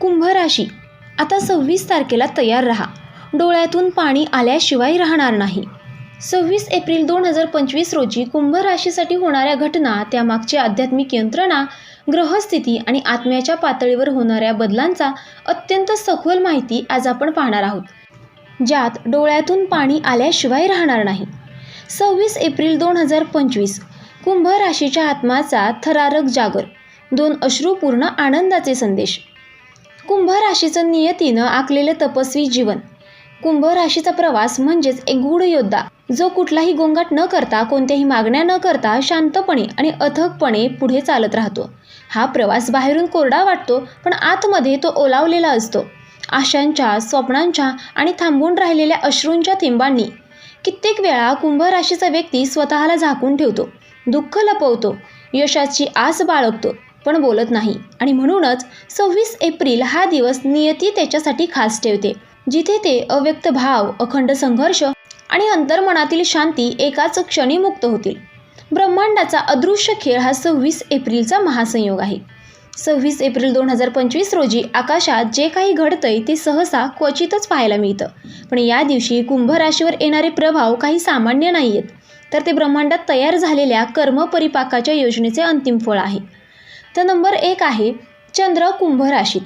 कुंभ राशी आता सव्वीस तारखेला तयार राहा. डोळ्यातून पाणी आल्याशिवाय राहणार नाही. सव्वीस एप्रिल दोन हजार पंचवीस रोजी कुंभ राशीसाठी होणाऱ्या घटना त्यामागची आध्यात्मिक यंत्रणा ग्रहस्थिती आणि आत्म्याच्या पातळीवर होणाऱ्या बदलांचा अत्यंत सखोल माहिती आज आपण पाहणार आहोत. ज्यात डोळ्यातून पाणी आल्याशिवाय राहणार नाही. सव्वीस एप्रिल दोन हजार पंचवीस. कुंभ राशीच्या आत्माचा थरारक जागर. दोन अश्रूपूर्ण आनंदाचे संदेश. कुंभ राशीचं नियतीनं आखलेलं तपस्वी जीवन. कुंभ राशीचा प्रवास म्हणजेच एक गूढ योद्धा. जो कुठलाही गोंगाट न करता कोणत्याही मागण्या न करता शांतपणे आणि अथकपणे पुढे चालत राहतो. हा प्रवास बाहेरून कोरडा वाटतो पण आतमध्ये तो ओलावलेला असतो. आशांच्या स्वप्नांच्या आणि थांबून राहिलेल्या अश्रूंच्या थेंबांनी कित्येक वेळा कुंभ राशीचा व्यक्ती स्वतःला झाकून ठेवतो दुःख लपवतो यशाची आस बाळगतो. पण बोलत नाही. आणि म्हणूनच सव्वीस एप्रिल हा दिवस नियती त्याच्यासाठी खास ठेवते. जिथे ते अव्यक्त भाव अखंड संघर्ष आणि अंतर्मनातील शांती एकाच क्षणी मुक्त होतील. ब्रह्मांडाचा अदृश्य खेळ हा सव्वीस एप्रिलचा महासंयोग आहे. सव्वीस एप्रिल दोन हजार पंचवीस रोजी आकाशात जे काही घडतंय ते सहसा क्वचितच पाहायला मिळतं. पण या दिवशी कुंभ राशीवर येणारे प्रभाव काही सामान्य नाही आहेत तर ते ब्रह्मांडात तयार झालेल्या कर्मपरिपाकाच्या योजनेचे अंतिम फळ आहे. तर नंबर एक आहे चंद्र कुंभ राशीत.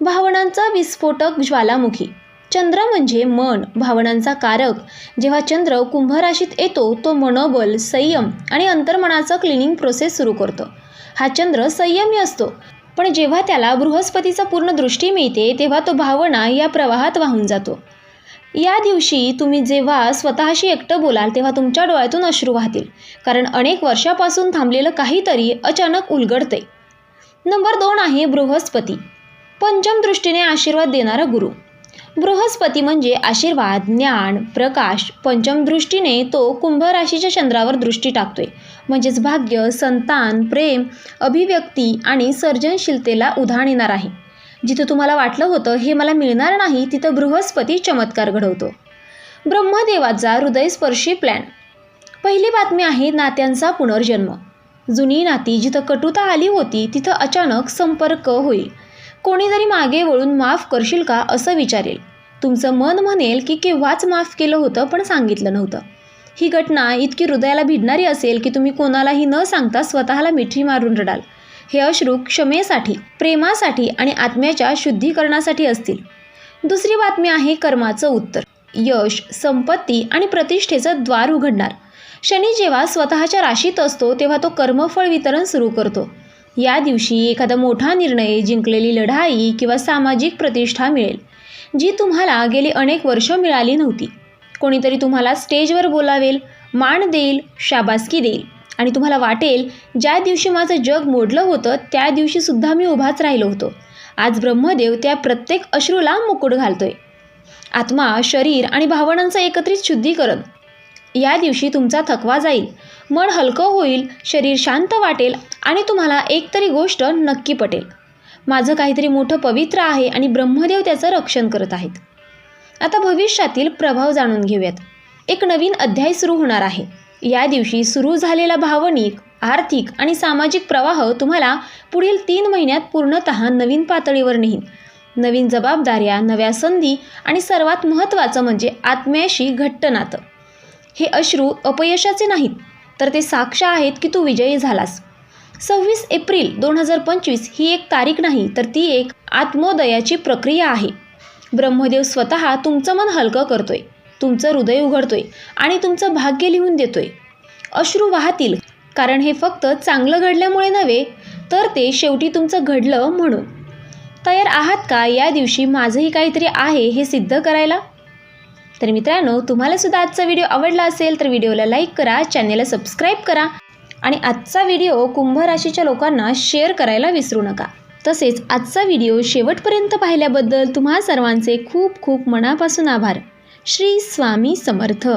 भावनांचा विस्फोटक ज्वालामुखी. चंद्र म्हणजे मन. भावनांचा कारक. जेव्हा चंद्र कुंभ राशीत येतो तो मनोबल संयम आणि अंतर्मनाचं क्लिनिंग प्रोसेस सुरू करतो. हा चंद्र संयमी असतो. पण जेव्हा त्याला बृहस्पतीचा पूर्ण दृष्टी मिळते तेव्हा तो भावना या प्रवाहात वाहून जातो. या दिवशी तुम्ही जेव्हा स्वतःशी एकटं बोलाल तेव्हा तुमच्या डोळ्यातून अश्रू वाहतील. कारण अनेक वर्षापासून थांबलेलं काहीतरी अचानक उलगडते नंबर दोन आहे बृहस्पती. पंचम दृष्टीने आशीर्वाद देणारा गुरु. बृहस्पती म्हणजे आशीर्वाद ज्ञान प्रकाश. पंचम दृष्टीने तो कुंभ राशीच्या चंद्रावर दृष्टी टाकतोय. म्हणजेच भाग्य संतान प्रेम अभिव्यक्ती आणि सर्जनशीलतेला उधाण येणार आहे. जिथं तुम्हाला वाटलं होतं हे मला मिळणार नाही तिथं बृहस्पती चमत्कार घडवतो. ब्रह्मदेवाचा हृदयस्पर्शी प्लॅन पहिली बातमी आहे नात्यांचा पुनर्जन्म. जुनी नाती जिथं कटुता आली होती तिथं अचानक संपर्क होईल. कोणीतरी मागे वळून माफ करशील का असं विचारेल. तुमचं मन म्हणेल की केव्हाच माफ केलं होतं पण सांगितलं नव्हतं. ही घटना इतकी हृदयाला भिडणारी असेल की तुम्ही कोणालाही न सांगता स्वतःला मिठी मारून रडाल. हे अश्रू क्षमेसाठी प्रेमासाठी आणि आत्म्याच्या शुद्धीकरणासाठी असतील. दुसरी बातमी आहे कर्माचं उत्तर. यश संपत्ती आणि प्रतिष्ठेचं द्वार उघडणार. शनी जेव्हा स्वतःच्या राशीत असतो तेव्हा तो कर्मफळ वितरण सुरू करतो. या दिवशी एखादा मोठा निर्णय जिंकलेली लढाई किंवा सामाजिक प्रतिष्ठा मिळेल जी तुम्हाला गेली अनेक वर्ष मिळाली नव्हती. कोणीतरी तुम्हाला स्टेजवर बोलावेल मान देईल शाबासकी देईल आणि तुम्हाला वाटेल ज्या दिवशी माझं जग मोडलं होतं त्या दिवशीसुद्धा मी उभाच राहिलो होतो. आज ब्रह्मदेव त्या प्रत्येक अश्रूला मुकुट घालतोय. आत्मा शरीर आणि भावनांचं एकत्रित शुद्धीकरण या दिवशी तुमचा थकवा जाईल. मन हलकं होईल शरीर शांत वाटेल आणि तुम्हाला एकतरी गोष्ट नक्की पटेल. माझं काहीतरी मोठं पवित्र आहे आणि ब्रह्मदेव त्याचं रक्षण करत आहेत. आता भविष्यातील प्रभाव जाणून घेऊयात. एक नवीन अध्याय सुरू होणार आहे. या दिवशी सुरू झालेला भावनिक आर्थिक आणि सामाजिक प्रवाह तुम्हाला पुढील तीन महिन्यात पूर्णतः नवीन पातळीवर नेईल नवीन जबाबदाऱ्या नव्या संधी आणि सर्वात महत्त्वाचं म्हणजे आत्म्याशी घट्ट नातं. हे अश्रू अपयशाचे नाहीत तर ते साक्ष आहेत की तू विजयी झालास. सव्वीस एप्रिल दोन हजार पंचवीस ही एक तारीख नाही तर ती एक आत्मोदयाची प्रक्रिया आहे. ब्रह्मदेव स्वतः तुमचं मन हलकं करतोय तुमचं हृदय उघडतोय आणि तुमचं भाग्य लिहून देतोय. अश्रू वाहतील कारण हे फक्त चांगलं घडल्यामुळे नव्हे तर ते शेवटी तुमचं घडलं म्हणून. तयार आहात का या दिवशी माझंही काहीतरी आहे हे सिद्ध करायला? तर मित्रांनो तुम्हाला सुद्धा आजचा व्हिडिओ आवडला असेल तर व्हिडिओला लाईक करा चॅनेलला सबस्क्राईब करा आणि आजचा व्हिडिओ कुंभ राशीच्या लोकांना शेअर करायला विसरू नका. तसेच आजचा व्हिडिओ शेवटपर्यंत पाहिल्याबद्दल तुम्हा सर्वांचे खूप खूप मनापासून आभार. श्री स्वामी समर्थ.